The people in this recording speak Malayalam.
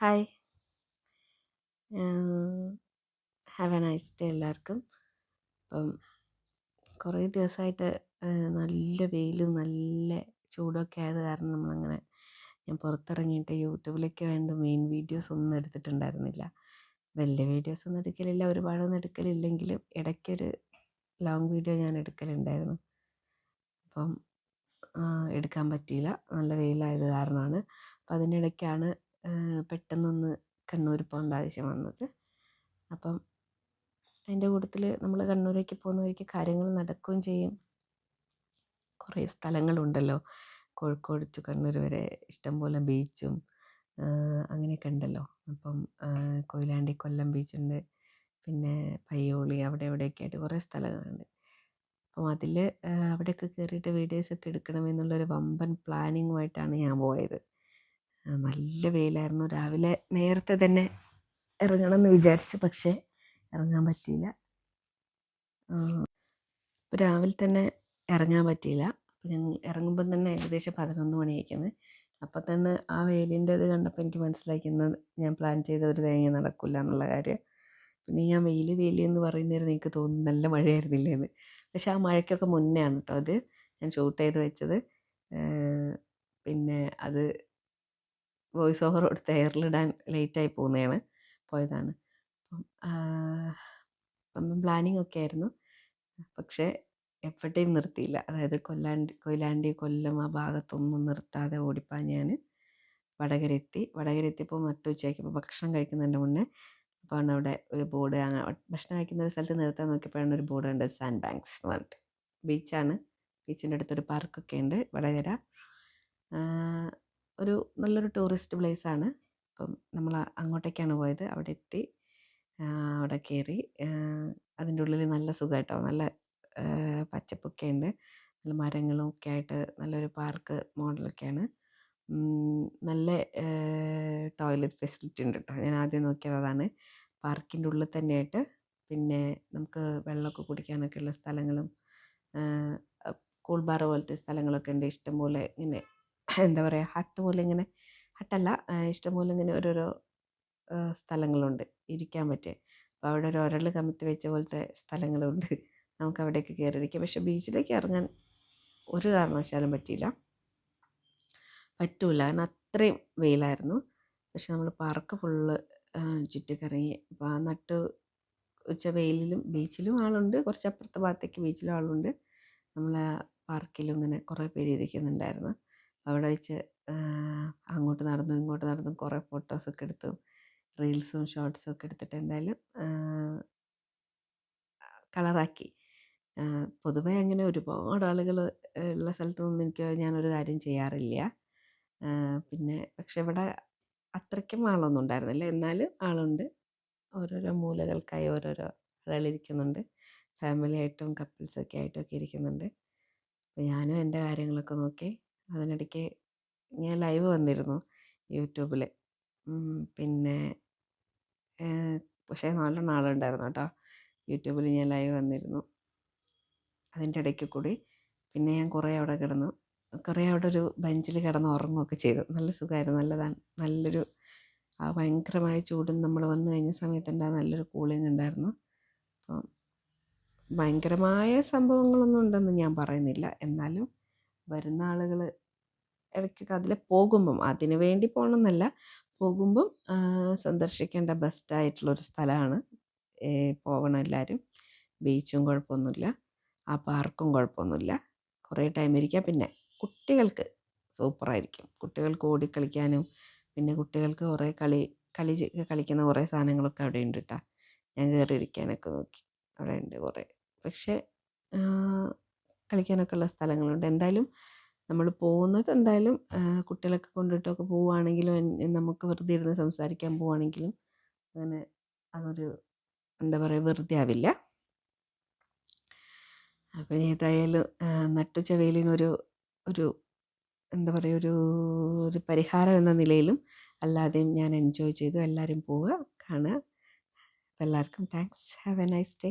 Hi have a nice day എല്ലാവർക്കും. അപ്പം കുറേ ദിവസമായിട്ട് നല്ല വെയിലും നല്ല ചൂടൊക്കെ ആയത് കാരണം നമ്മളങ്ങനെ ഞാൻ പുറത്തിറങ്ങിയിട്ട് യൂട്യൂബിലേക്ക് വേണ്ട മെയിൻ വീഡിയോസ് ഒന്നും എടുത്തിട്ടുണ്ടായിരുന്നില്ല. വലിയ വീഡിയോസ് ഒന്നും എടുക്കലില്ല ഒരുപാടൊന്നും എടുക്കലില്ലെങ്കിലും ഇടയ്ക്കൊരു ലോങ് വീഡിയോ ഞാൻ എടുക്കലുണ്ടായിരുന്നു. അപ്പം എടുക്കാൻ പറ്റിയില്ല. നല്ല വെയിലായത് കാരണമാണ്. അപ്പം അതിനിടയ്ക്കാണ് പെട്ടെന്നൊന്ന് കണ്ണൂർ പോകേണ്ട ആവശ്യം വന്നത്. അപ്പം അതിന്റെ കൂട്ടത്തിൽ നമ്മൾ കണ്ണൂരേക്ക് പോകുന്ന വഴിക്ക് കാര്യങ്ങൾ നടക്കുകയും ചെയ്യും. കുറേ സ്ഥലങ്ങളുണ്ടല്ലോ. കോഴിക്കോട് ടു കണ്ണൂർ വരെ ഇഷ്ടംപോലെ ബീച്ചും അങ്ങനെയൊക്കെ ഉണ്ടല്ലോ. അപ്പം കൊയിലാണ്ടി കൊല്ലം ബീച്ചുണ്ട്. പിന്നെ പയ്യോളി അവിടെ എവിടെയൊക്കെ ആയിട്ട് കുറേ സ്ഥലങ്ങളുണ്ട്. അപ്പം അതിൽ അവിടെയൊക്കെ കയറിയിട്ട് വീഡിയോസൊക്കെ എടുക്കണമെന്നുള്ളൊരു വമ്പൻ പ്ലാനിങ്ങുമായിട്ടാണ് ഞാൻ പോയത്. നല്ല വെയിലായിരുന്നു. രാവിലെ നേരത്തെ തന്നെ ഇറങ്ങണം എന്ന് വിചാരിച്ചു പക്ഷേ ഇറങ്ങാൻ പറ്റിയില്ല. രാവിലെ തന്നെ ഇറങ്ങാൻ പറ്റിയില്ല. ഞങ്ങൾ ഇറങ്ങുമ്പം തന്നെ ഏകദേശം പതിനൊന്ന് മണിയായിരിക്കുന്നത് അപ്പം തന്നെ ആ വെയിലിന്റെ ഇത് കണ്ടപ്പോൾ എനിക്ക് മനസ്സിലാക്കുന്നത് ഞാൻ പ്ലാൻ ചെയ്ത ഒരു തേങ്ങ നടക്കില്ല എന്നുള്ള കാര്യം. പിന്നെ ഞാൻ വെയിൽ വെയിൽ എന്ന് പറയുന്നേരം എനിക്ക് തോന്നുന്നു നല്ല മഴയായിരുന്നില്ലേ എന്ന് പക്ഷെ ആ മഴയ്ക്കൊക്കെ മുന്നേ ആണ് കേട്ടോ അത് ഞാൻ ഷൂട്ട് ചെയ്ത് വെച്ചത്. പിന്നെ അത് വോയിസ് ഓവർ കൊടുത്ത് എയറിലിടാൻ ലേറ്റായി പോകുന്നതാണ് പോയതാണ്. അപ്പം പ്ലാനിങ് ഒക്കെ ആയിരുന്നു. പക്ഷേ എവിടെയും നിർത്തിയില്ല. അതായത് കൊല്ലാണ്ടി കൊയിലാണ്ടി കൊല്ലം ആ ഭാഗത്തൊന്നും നിർത്താതെ ഓടിപ്പാൻ ഞാൻ വടകര എത്തി. വടകര എത്തിയപ്പോൾ നട്ടുച്ചയ്ക്കപ്പോൾ ഭക്ഷണം കഴിക്കുന്നതിന്റെ മുന്നേ അപ്പോൾ അവിടെ ഒരു ബോർഡ് അങ്ങനെ ഭക്ഷണം കഴിക്കുന്ന ഒരു സ്ഥലത്ത് നിർത്താൻ നോക്കിയപ്പോഴാണ് ഒരു ബോർഡ് ഉണ്ട് സാൻഡ് ബാങ്ക്സ് എന്ന് പറഞ്ഞിട്ട്. ബീച്ചാണ്. ബീച്ചിന്റെ അടുത്തൊരു പാർക്കൊക്കെ ഉണ്ട് വടകര. ഒരു നല്ലൊരു ടൂറിസ്റ്റ് പ്ലേസാണ്. അപ്പം നമ്മൾ അങ്ങോട്ടേക്കാണ് പോയത്. അവിടെ എത്തി അവിടെ കയറി അതിന്റെ ഉള്ളിൽ നല്ല സുഖമായിട്ടോ നല്ല പച്ചപ്പൊക്കെ ഉണ്ട് നല്ല മരങ്ങളും ഒക്കെ ആയിട്ട് നല്ലൊരു പാർക്ക് മോഡലൊക്കെയാണ്. നല്ല ടോയ്ലറ്റ് ഫെസിലിറ്റി ഉണ്ട് കേട്ടോ ഞാൻ ആദ്യം നോക്കിയത് അതാണ്. പാർക്കിന്റെ ഉള്ളിൽ തന്നെയായിട്ട്. പിന്നെ നമുക്ക് വെള്ളമൊക്കെ കുടിക്കാനൊക്കെ ഉള്ള സ്ഥലങ്ങളും കൂൾ ബാർ പോലത്തെ സ്ഥലങ്ങളൊക്കെ ഉണ്ട്. ഇഷ്ടംപോലെ ഇങ്ങനെ എന്താ പറയുക ഹട്ട് പോലെ ഇങ്ങനെ ഹട്ടല്ല ഇഷ്ടംപോലെ ഇങ്ങനെ ഓരോരോ സ്ഥലങ്ങളുണ്ട് ഇരിക്കാൻ പറ്റിയ. അപ്പോൾ അവിടെ ഒരു ഒരാൾ കമത്തി വെച്ച പോലത്തെ സ്ഥലങ്ങളുണ്ട്. നമുക്ക് അവിടേക്ക് കയറിയിരിക്കാം പക്ഷേ ബീച്ചിലേക്ക് ഇറങ്ങാൻ ഒരു കാരണവശാലും പറ്റിയില്ല. പറ്റൂല. കാരണം അത്രയും വെയിലായിരുന്നു. പക്ഷെ നമ്മൾ പാർക്ക് ഫുള്ള് ചുറ്റിക്കറങ്ങി. അപ്പോൾ നട്ട് ഉച്ച വെയിലിലും ബീച്ചിലും ആളുണ്ട്. കുറച്ച് അപ്പുറത്തെ ഭാഗത്തേക്ക് ബീച്ചിലും ആളുണ്ട്. നമ്മൾ പാർക്കിലും ഇങ്ങനെ കുറേ പേര് ഇരിക്കുന്നുണ്ടായിരുന്നു. അവിടെ വെച്ച് അങ്ങോട്ട് നടന്നു ഇങ്ങോട്ട് നടന്നു കുറേ ഫോട്ടോസൊക്കെ എടുത്തു. റീൽസും ഷോർട്സും ഒക്കെ എടുത്തിട്ട് എന്തായാലും കളറാക്കി പൊതുവേ അങ്ങനെ ഒരുപാട് ആളുകൾ ഉള്ള സ്ഥലത്തൊന്നും എനിക്ക് ഞാനൊരു കാര്യം ചെയ്യാറില്ല. പിന്നെ പക്ഷെ ഇവിടെ അത്രയ്ക്കും ആളൊന്നും ഉണ്ടായിരുന്നില്ല. എന്നാലും ആളുണ്ട്. ഓരോരോ മൂലകൾക്കായി ഓരോരോ ആളുകളിരിക്കുന്നുണ്ട് ഫാമിലി ആയിട്ടും കപ്പിൾസൊക്കെ ആയിട്ടൊക്കെ ഇരിക്കുന്നുണ്ട്. അപ്പോൾ ഞാനും എന്റെ കാര്യങ്ങളൊക്കെ നോക്കി അതിനിടയ്ക്ക് ഞാൻ ലൈവ് വന്നിരുന്നു യൂട്യൂബിൽ പിന്നെ പക്ഷേ നല്ല ആളുണ്ടായിരുന്നു കേട്ടോ. യൂട്യൂബിൽ ഞാൻ ലൈവ് വന്നിരുന്നു. അതിന്റെ ഇടയ്ക്ക് കൂടി പിന്നെ ഞാൻ കുറേ അവിടെ കിടന്നു. കുറേ അവിടെ ഒരു ബെഞ്ചിൽ കിടന്ന് ഉറങ്ങുകയൊക്കെ ചെയ്തു. നല്ല സുഖമായിരുന്നു. നല്ലതാണ്. നല്ലൊരു ആ ഭയങ്കരമായ ചൂടും നമ്മൾ വന്നു കഴിഞ്ഞ സമയത്തുണ്ടായ നല്ലൊരു കൂളിംഗ് ഉണ്ടായിരുന്നു. അപ്പം ഭയങ്കരമായ സംഭവങ്ങളൊന്നും ഉണ്ടെന്ന് ഞാൻ പറയുന്നില്ല. എന്നാലും വരുന്ന ആളുകൾ ഇടയ്ക്കൊക്കെ അതിൽ പോകുമ്പം അതിന് വേണ്ടി പോകണമെന്നല്ല പോകുമ്പം സന്ദർശിക്കേണ്ട ബെസ്റ്റായിട്ടുള്ളൊരു സ്ഥലമാണ് പോകണം എല്ലാവരും ബീച്ചും കുഴപ്പമൊന്നുമില്ല. ആ പാർക്കും കുഴപ്പമൊന്നുമില്ല. കുറേ ടൈം ഇരിക്കുക പിന്നെ കുട്ടികൾക്ക് സൂപ്പറായിരിക്കും. കുട്ടികൾക്ക് ഓടിക്കളിക്കാനും പിന്നെ കുട്ടികൾക്ക് കുറേ കളി കളി കളിക്കുന്ന കുറേ സാധനങ്ങളൊക്കെ അവിടെ ഉണ്ട് കേട്ടോ ഞാൻ കയറി ഇരിക്കാനൊക്കെ നോക്കി. അവിടെ ഉണ്ട് കുറേ. പക്ഷേ കളിക്കാനൊക്കെ ഉള്ള സ്ഥലങ്ങളുണ്ട്. എന്തായാലും നമ്മൾ പോകുന്നത് എന്തായാലും കുട്ടികളൊക്കെ കൊണ്ടിട്ടൊക്കെ പോവുകയാണെങ്കിലും നമുക്ക് വെറുതെ ഇരുന്ന് സംസാരിക്കാൻ പോവുകയാണെങ്കിലും അങ്ങനെ അതൊരു എന്താ പറയുക വെറുതെ ആവില്ല അപ്പം ഏതായാലും നട്ടുച്ച വെയിലിനൊരു ഒരു എന്താ പറയുക ഒരു ഒരു പരിഹാരം എന്ന നിലയിലും അല്ലാതെയും ഞാൻ എൻജോയ് ചെയ്തു എല്ലാവരും പോവുക കാണുക. എല്ലാവർക്കും thanks have a nice day